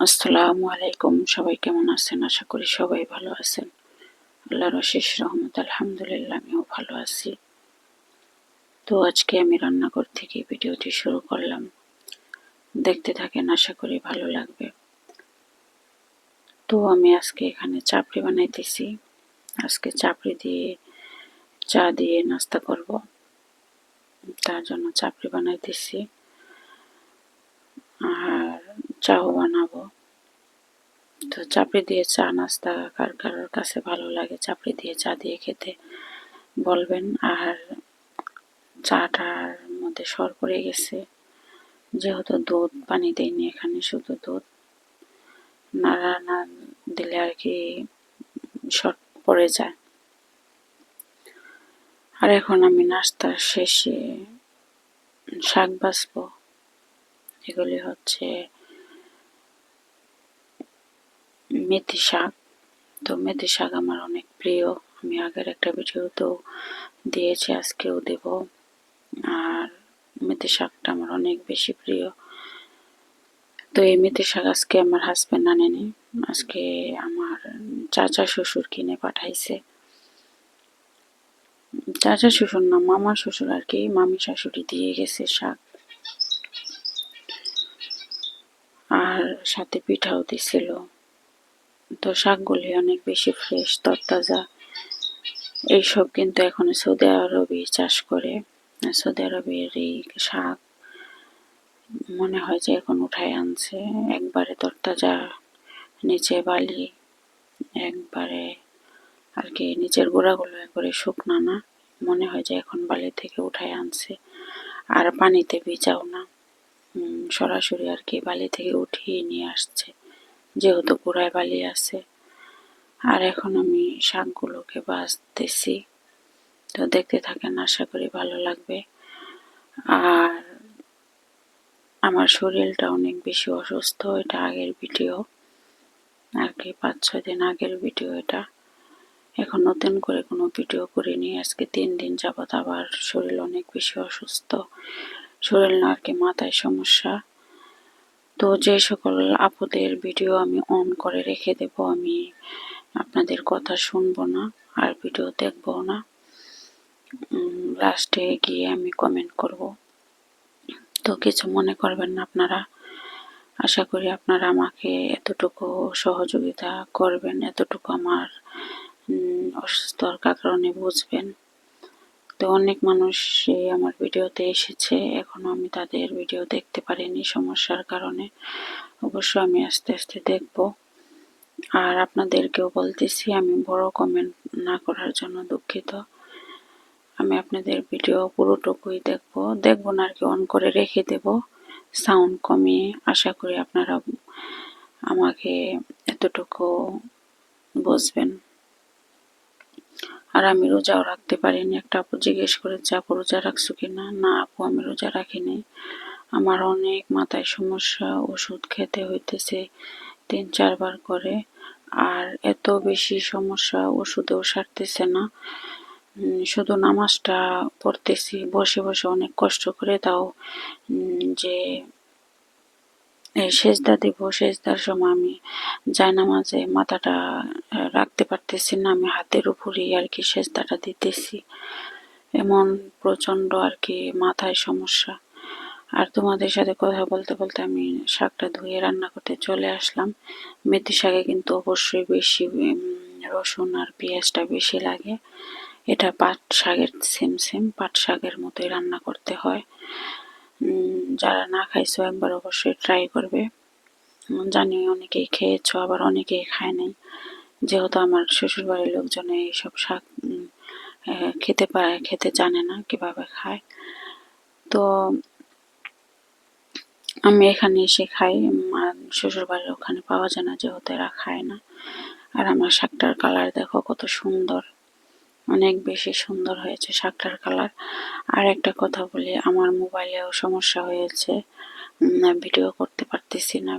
আসসালামু আলাইকুম। সবাই কেমন আছেন? আশা করি সবাই ভালো আছেন। আল্লাহর অশেষ রহমত, আলহামদুলিল্লাহ, আমিও ভালো আছি। তো আজকে আমি রান্নাঘর থেকে ভিডিওটি শুরু করলাম। দেখতে থাকেন, আশা করি ভালো লাগবে। তো আমি আজকে এখানে চাপড়ি বানাইতেছি। আজকে চাপড়ি দিয়ে চা দিয়ে নাস্তা করব। তার জন্য চাপড়ি বানাইতেছি। চাও বানাবো তো চাপড়ি দিয়ে চা নাস্তা কার কারোর কাছে ভালো লাগে চাপড়ি দিয়ে চা দিয়ে খেতে বলবেন। আর চাটার মধ্যে সর পড়ে গেছে। যেহেতু দুধ পানি দেয়নি এখানে, শুধু দুধ। নাড়া না দিলে আর কি সর পড়ে যায়। আর এখন আমি নাস্তার শেষে শাক বাছবো এগুলি হচ্ছে মেথি শাক তো মেথি শাক আমার অনেক প্রিয়। আমি আগের একটা ভিডিওতেও দিয়েছি, আজকেও দেব। আর মেথি শাকটা আমার অনেক বেশি প্রিয়। তো এই মেথি শাক আজকে আমার হাজব্যান্ড আনেনি। আজকে আমার চাচা শ্বশুর কিনে পাঠাইছে। চাচা শ্বশুর না, মামা শ্বশুর আর কি। মামি শাশুড়ি দিয়ে গেছে শাক। আর সাথে পিঠাও দিছিল। তো শাকগুলি অনেক বেশি ফ্রেশ তরতাজা। এইসব কিন্তু এখন সৌদি আরবে চাষ করে। সৌদি আরবের এই শাক মনে হয় যে এখন উঠায় আনছে। একবারে তরতাজা, নিচে বালি, একবারে আর কি নিচের গোড়াগুলো একবারে শুকনা না। মনে হয় যে এখন বালি থেকে উঠায় আনছে। আর পানিতে ভিজাও না। সরাসরি আর কি বালি থেকে উঠিয়ে নিয়ে আসছে। যেহেতু গোড়ায় বালি আছে। আর এখন আমি শাকগুলোকে বাজতেছি তো দেখতে থাকেন, আশা করি ভালো লাগবে। আর আমার শরীরটা অনেক বেশি অসুস্থ, এটা আগের ভিডিও। আর কি, পাঁচ, ছয় দিন আগের ভিডিও এটা। এখন নতুন করে কোনো ভিডিও করিনি। আজকে তিন দিন যাবৎ আবার শরীর অনেক বেশি অসুস্থ। শরীর না আর কি মাথায় সমস্যা। তো যে সকল আপুদের ভিডিও আমি অন করে রেখে দেব, আমি আপনাদের কথা শুনব না আর ভিডিও দেখব না। লাস্টে গিয়ে আমি কমেন্ট করব। তো কিছু মনে করবেন না আপনারা। আশা করি আপনারা আমাকে এতটুকু সহযোগিতা করবেন, এতটুকু আমার অসুস্থর কারণে বুঝবেন। তো অনেক মানুষ আমার ভিডিওতে এসেছে। এখনও আমি তাদের ভিডিও দেখতে পারিনি সমস্যার কারণে। অবশ্য আমি আস্তে আস্তে দেখব। আর আপনাদেরকেও বলতেছি, আমি বড় কমেন্ট না করার জন্য দুঃখিত। আমি আপনাদের ভিডিও পুরোটুকুই দেখব। দেখব না আর কি অন করে রেখে দেব। সাউন্ড কমিয়ে আশা করি আপনারা আমাকে এতটুকু বুঝবেন। আর আমি রোজাও রাখতে পারিনি। একটা আপু জিজ্ঞেস করেছে, আপু রোজা রাখছো কিনা? না আপু, আমি রোজা রাখিনি। আমার অনেক মাথায় সমস্যা, ওষুধ খেতে হইতেছে তিন চারবার করে। আর এত বেশি সমস্যা, ওষুধেও সারতেছে না। শুধু নামাজটা পড়তেছি, বসে বসে অনেক কষ্ট করে। তাও যে সেজদা দিব, সেজদার সময় আমি জায়নামাজে মাথাটা রাখতে পারতেছি না, আমি হাতের উপরেই আর কি সেজদাটা দিতেছি। এমন প্রচণ্ড আর কি মাথায় সমস্যা। আর তোমাদের সাথে কথা বলতে বলতে আমি শাকটা ধুয়ে রান্না করতে চলে আসলাম। মেথি শাকে কিন্তু অবশ্যই বেশি রসুন আর পেঁয়াজটা বেশি লাগে। এটা পাট শাকের সেম সেম পাট শাকের মতোই রান্না করতে হয়। যারা না খাইছো একবার অবশ্যই ট্রাই করবে। জানি অনেকেই খেয়েছো, আবার অনেকেই খায় নাই। যেহেতু আমার শ্বশুরবাড়ির লোকজন এইসব শাক খেতে পারে, খেতে জানে না কীভাবে খায়। তো আমি এখানে এসে খাই আর শ্বশুরবাড়ির ওখানে পাওয়া যায় না, যেহেতু এরা খায় না। আর আমার শাকটার কালার দেখো কত সুন্দর। অনেক বেশি সুন্দর হয়েছে শাকটার কালার। আর একটা কথা বলি, আমার মোবাইলেও সমস্যা হয়েছে। ভিডিও করতে পারতেছি না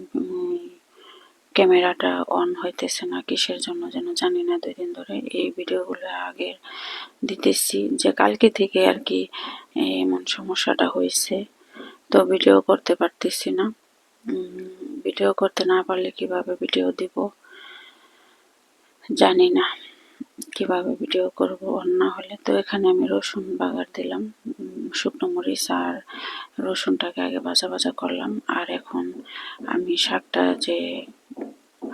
ক্যামেরাটা অন হইতেছে না, কিসের জন্য যেন জানি না দুই দিন ধরে। এই ভিডিওগুলো আগের দিতেছি যে কালকে থেকে আর কি এমন সমস্যাটা হয়েছে। তো ভিডিও করতে পারতেছি না। ভিডিও করতে না পারলে কীভাবে ভিডিও দিব? জানি না। কীভাবে ভিডিও করব না হলে তো এখানে আমি রসুন বাগার দিলাম শুকনো মরিচ আর রসুনটাকে আগে ভাজা ভাজা করলাম। আর এখন আমি শাকটা যে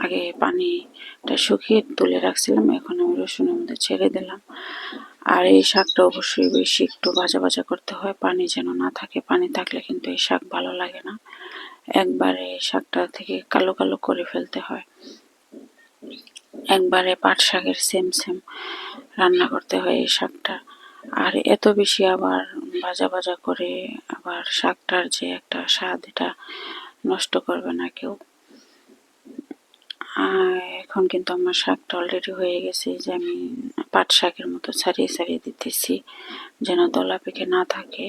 আগে পানিটা শুকিয়ে তুলে রাখছিলাম, এখন আমি রসুনের মধ্যে ছেড়ে দিলাম। আর এই শাকটা অবশ্যই বেশি একটু ভাজা ভাজা করতে হয়, পানি যেন না থাকে। পানি থাকলে কিন্তু এই শাক ভালো লাগে না। একবারে শাকটা থেকে কালো কালো করে ফেলতে হয়। একবারে পাট শাকের সেম সেম রান্না করতে হয় এই শাকটা। আর এত বেশি আবার ভাজা ভাজা করে আবার শাকটার যে একটা স্বাদ, এটা নষ্ট করবে না কেউ। এখন কিন্তু আমার শাকটা অলরেডি হয়ে গেছে, যে আমি পাট শাকের মতো ছাড়িয়ে ছাড়িয়ে দিতেছি, যেন দলা পেকে না থাকে।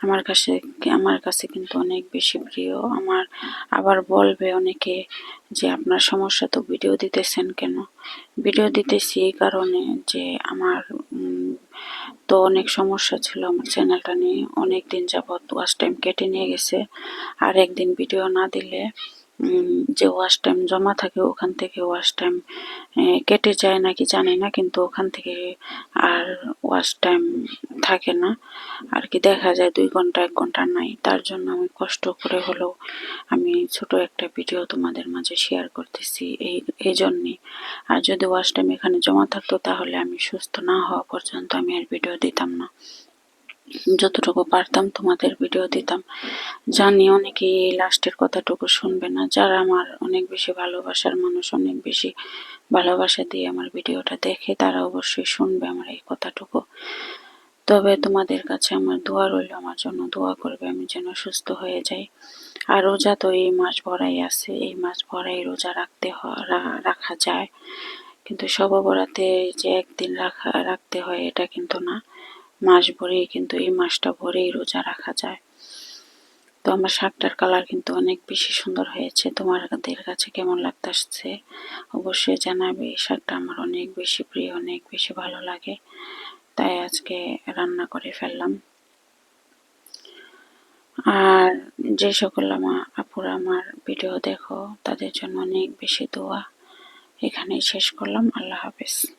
আমার কাছে আমার কাছে কিন্তু অনেক বেশি প্রিয়। আমার আবার বলবে অনেকে যে, আপনার সমস্যা তো ভিডিও দিতেছেন কেন? ভিডিও দিতেছি এই কারণে যে, আমার তো অনেক সমস্যা ছিল আমার চ্যানেলটা নিয়ে। অনেক দিন যাবৎ ওয়াশ টাইম কেটে নিয়ে গেছে। আর একদিন ভিডিও না দিলে যে ওয়াচ টাইম জমা থাকে ওখান থেকে ওয়াচ টাইম কেটে যায় নাকি জানি না, কিন্তু ওখান থেকে আর ওয়াচ টাইম থাকে না। আর কি দেখা যায় দুই ঘণ্টা, এক ঘণ্টা নাই। তার জন্য আমি কষ্ট করে হলেও আমি ছোট একটা ভিডিও তোমাদের মাঝে শেয়ার করতেছি এই এই জন্যে। আর যদি ওয়াচ টাইম এখানে জমা থাকতো তাহলে আমি সুস্থ না হওয়া পর্যন্ত আমি আর ভিডিও দিতাম না। যতটুকু পারতাম তোমাদের ভিডিও দিতাম। জানি অনেকে এই লাস্টের কথাটুকু শুনবে না। যারা আমার অনেক বেশি ভালোবাসার মানুষ, অনেক বেশি ভালোবাসা দিয়ে আমার ভিডিওটা দেখে, তারা অবশ্যই শুনবে আমার এই কথাটুকু। তবে তোমাদের কাছে আমার দোয়া রইল, আমার জন্য দোয়া করবে আমি যেন সুস্থ হয়ে যাই। আর রোজা তো এই মাস ভরাই আছে, এই মাস ভরাই রোজা রাখতে রাখা যায়। কিন্তু সব বরাতে যে একদিন রাখা, রাখতে হয়, এটা কিন্তু না। মাস ভরেই কিন্তু এই মাসটা ভরেই রোজা রাখা যায়। তো আমার শাকটার কালার কিন্তু অনেক বেশি সুন্দর হয়েছে। তোমাদের কাছে কেমন লাগতেছে অবশ্যই জানাবে। এই শাকটা আমার অনেক বেশি প্রিয়, অনেক বেশি ভালো লাগে। তাই আজকে রান্না করে ফেললাম। আর যে সকল আমার আপুরা আমার ভিডিও দেখো, তাদের জন্য অনেক বেশি দোয়া। এখানেই শেষ করলাম। আল্লাহ হাফেজ।